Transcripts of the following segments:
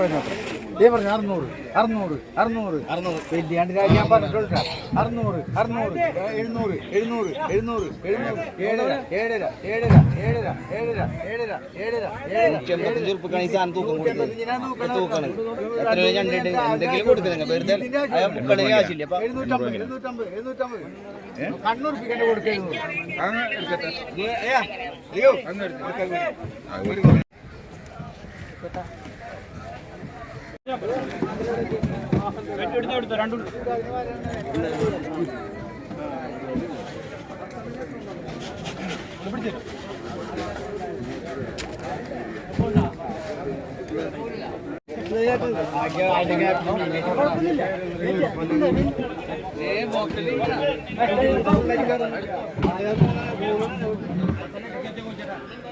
പറഞ്ഞോട്ടെ ദേ പറഞ്ഞു അറുന്നൂറ് അറുന്നൂറ് അറുന്നൂറ്. അറുന്നൂറ്. വലിയാണ്ട് ഞാൻ പറഞ്ഞിട്ടുണ്ട് അറുന്നൂറ് അറുന്നൂറ് എഴുന്നൂറ് എഴുന്നൂറ് എഴുന്നൂറ് എഴുന്നൂറ് ഏഴര ഏഴര ഏഴര ഏഴര ഏഴര ഏഴര ഏഴര ഏഴര എൺപത്തഞ്ച് ഉറുപ്പിക്കാണ് ഈ സാധനം തൂക്കം കൊടുക്കുന്നത് തൂക്കാണ്. എത്ര രൂപ ഞണ്ടിട്ട് എന്തെങ്കിലും കൊടുക്കുന്നുണ്ട് വെറുതെ അയാൾ ബുക്കണെങ്കിൽ ആവശ്യമില്ല. അപ്പൊ എഴുന്നൂറ്റമ്പത് എഴുന്നൂറ്റമ്പത് എഴുന്നൂറ്റമ്പത്. കണ്ണൂർ പിക്കന്റെ കൊടുക്കുന്നത് എടുത്തോ രണ്ടും പിടിച്ചു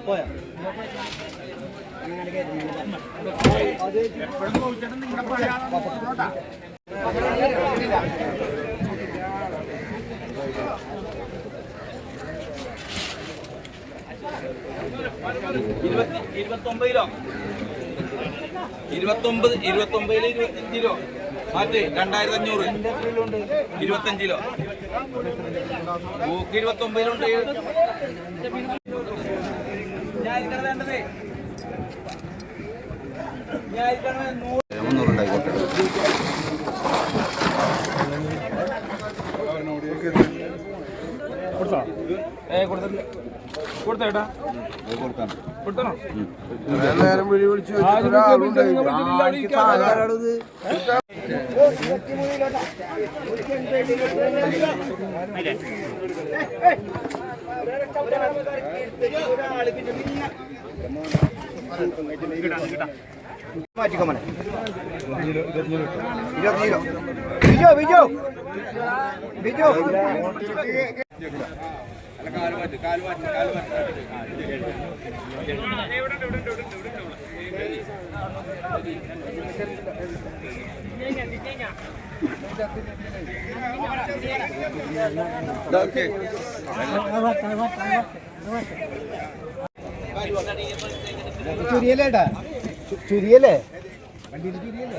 പോയാ അങ്ങനെ കേട്ടിട്ടുണ്ട് ഇരുപത്തി ഇരുപത്തൊമ്പത് ഇരുപത്തൊമ്പതിൽ ഇരുപത്തഞ്ചിലോ? മാറ്റി രണ്ടായിരത്തി അഞ്ഞൂറ് ഇരുപത്തഞ്ചിലോ? ബൂക്ക് ഇരുപത്തൊമ്പതിലുണ്ട്. ഞാൻ വേണ്ടത്? ഞാൻ നൂറ് ഏ കൊടുത്തില്ല കൊടുത്തേട്ടാ കൊടുത്തണോ? നേരം വിളി വിളിച്ചു ഒരാളുണ്ട്. ആർക്ക് സാധനം മാറ്റിക്കോ മോനെ ഇരുപത്തി കിലോ ബിജോ ബിജോ ചുരിയല്ലേ ഏട്ടാ ചുരിയല്ലേ വണ്ടിയിൽ ചുരിയല്ലേ